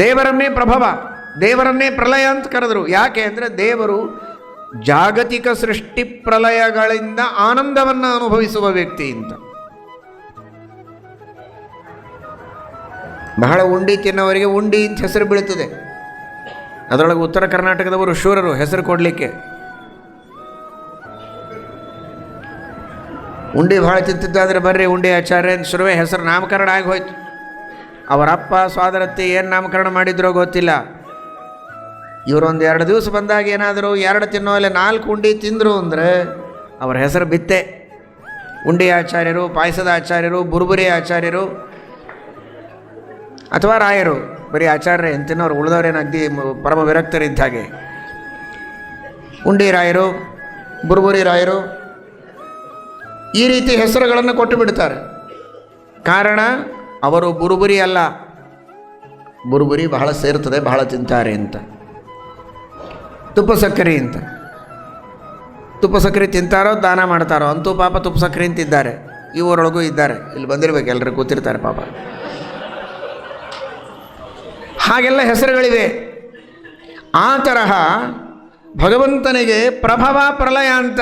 ದೇವರನ್ನೇ ಪ್ರಭವ, ದೇವರನ್ನೇ ಪ್ರಲಯ ಅಂತ ಕರೆದರು. ಯಾಕೆ ಅಂದರೆ ದೇವರು ಜಾಗತಿಕ ಸೃಷ್ಟಿ ಪ್ರಲಯಗಳಿಂದ ಆನಂದವನ್ನು ಅನುಭವಿಸುವ ವ್ಯಕ್ತಿ ಅಂತ. ಬಹಳ ಉಂಡಿ ತಿನ್ನೋವರಿಗೆ ಉಂಡಿ ಅಂತ ಹೆಸರು ಬೀಳುತ್ತದೆ ಅದರೊಳಗೆ ಉತ್ತರ ಕರ್ನಾಟಕದವರು ಶೂರರು, ಹೆಸರು ಕೊಡಲಿಕ್ಕೆ. ಉಂಡಿ ಭಾಳ ತಿಂತಿದ್ದಾದ್ರೆ ಬರ್ರಿ ಉಂಡಿ ಆಚಾರ್ಯ ಶುರುವೆ ಹೆಸರು ನಾಮಕರಣ ಆಗಿ ಹೋಯ್ತು. ಅವರ ಅಪ್ಪ ಸೋದರತ್ತಿ ಏನು ನಾಮಕರಣ ಮಾಡಿದ್ರೋ ಗೊತ್ತಿಲ್ಲ. ಇವರೊಂದು ಎರಡು ದಿವಸ ಬಂದಾಗ ಏನಾದರೂ ಎರಡು ತಿನ್ನೋ ಇಲ್ಲ ನಾಲ್ಕು ಉಂಡಿ ತಿಂದರು ಅಂದರೆ ಅವರ ಹೆಸರು ಬಿತ್ತೆ. ಉಂಡಿ ಆಚಾರ್ಯರು, ಪಾಯಸದ ಆಚಾರ್ಯರು, ಬುರುಬುರಿ ಆಚಾರ್ಯರು ಅಥವಾ ರಾಯರು. ಬರೀ ಆಚಾರ್ಯ ಎಂತಿನವ್ರು ಉಳಿದವ್ರೇನು ಅಗ್ದಿ ಪರಮ ವಿರಕ್ತರಿದ್ದ ಹಾಗೆ. ಉಂಡಿ ರಾಯರು, ಬುರುಬುರಿ ರಾಯರು ಈ ರೀತಿ ಹೆಸರುಗಳನ್ನು ಕೊಟ್ಟು ಬಿಡ್ತಾರೆ. ಕಾರಣ ಅವರು ಬುರುಬುರಿ ಅಲ್ಲ. ಬುರುಬುರಿ ಬಹಳ ಸೇರ್ತದೆ, ಬಹಳ ತಿಂತಾರೆ ಅಂತ. ತುಪ್ಪ ಸಕ್ಕರೆ ಅಂತ. ತುಪ್ಪ ಸಕ್ಕರೆ ತಿಂತಾರೋ, ದಾನ ಮಾಡ್ತಾರೋ, ಅಂತೂ ಪಾಪ ತುಪ್ಪ ಸಕ್ಕರೆ ಅಂತಿದ್ದಾರೆ. ಇವರೊಳಗೂ ಇದ್ದಾರೆ. ಇಲ್ಲಿ ಬಂದಿರ್ಬೇಕು ಎಲ್ಲರೂ ಕೂತಿರ್ತಾರೆ ಪಾಪ. ಹಾಗೆಲ್ಲ ಹೆಸರುಗಳಿವೆ. ಆ ತರಹ ಭಗವಂತನಿಗೆ ಪ್ರಭವ ಪ್ರಲಯ ಅಂತ.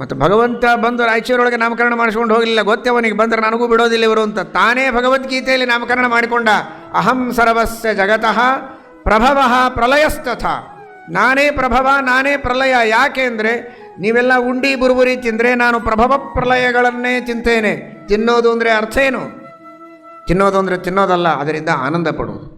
ಮತ್ತು ಭಗವಂತ ಬಂದು ರಾಯಚೂರೊಳಗೆ ನಾಮಕರಣ ಮಾಡಿಸ್ಕೊಂಡು ಹೋಗಲಿಲ್ಲ. ಗೊತ್ತೇ ಅವನಿಗೆ ಬಂದರೆ ನನಗೂ ಬಿಡೋದಿಲ್ಲ ಇವರು ಅಂತ. ತಾನೇ ಭಗವದ್ಗೀತೆಯಲ್ಲಿ ನಾಮಕರಣ ಮಾಡಿಕೊಂಡ. ಅಹಂ ಸರ್ವಸ್ಯ ಜಗತಃ ಪ್ರಭವ ಪ್ರಲಯಸ್ತಥ. ನಾನೇ ಪ್ರಭವ, ನಾನೇ ಪ್ರಲಯ. ಯಾಕೆ ಅಂದರೆ ನೀವೆಲ್ಲ ಉಂಡಿ ಬುರುಬುರಿ ತಿಂದರೆ ನಾನು ಪ್ರಭವ ಪ್ರಲಯಗಳನ್ನೇ ತಿಂತೇನೆ. ತಿನ್ನೋದು ಅಂದರೆ ಅರ್ಥ ಏನು ತಿನ್ನೋದು ಅಂದರೆ ತಿನ್ನೋದಲ್ಲ, ಅದರಿಂದ ಆನಂದ ಪಡುವುದು.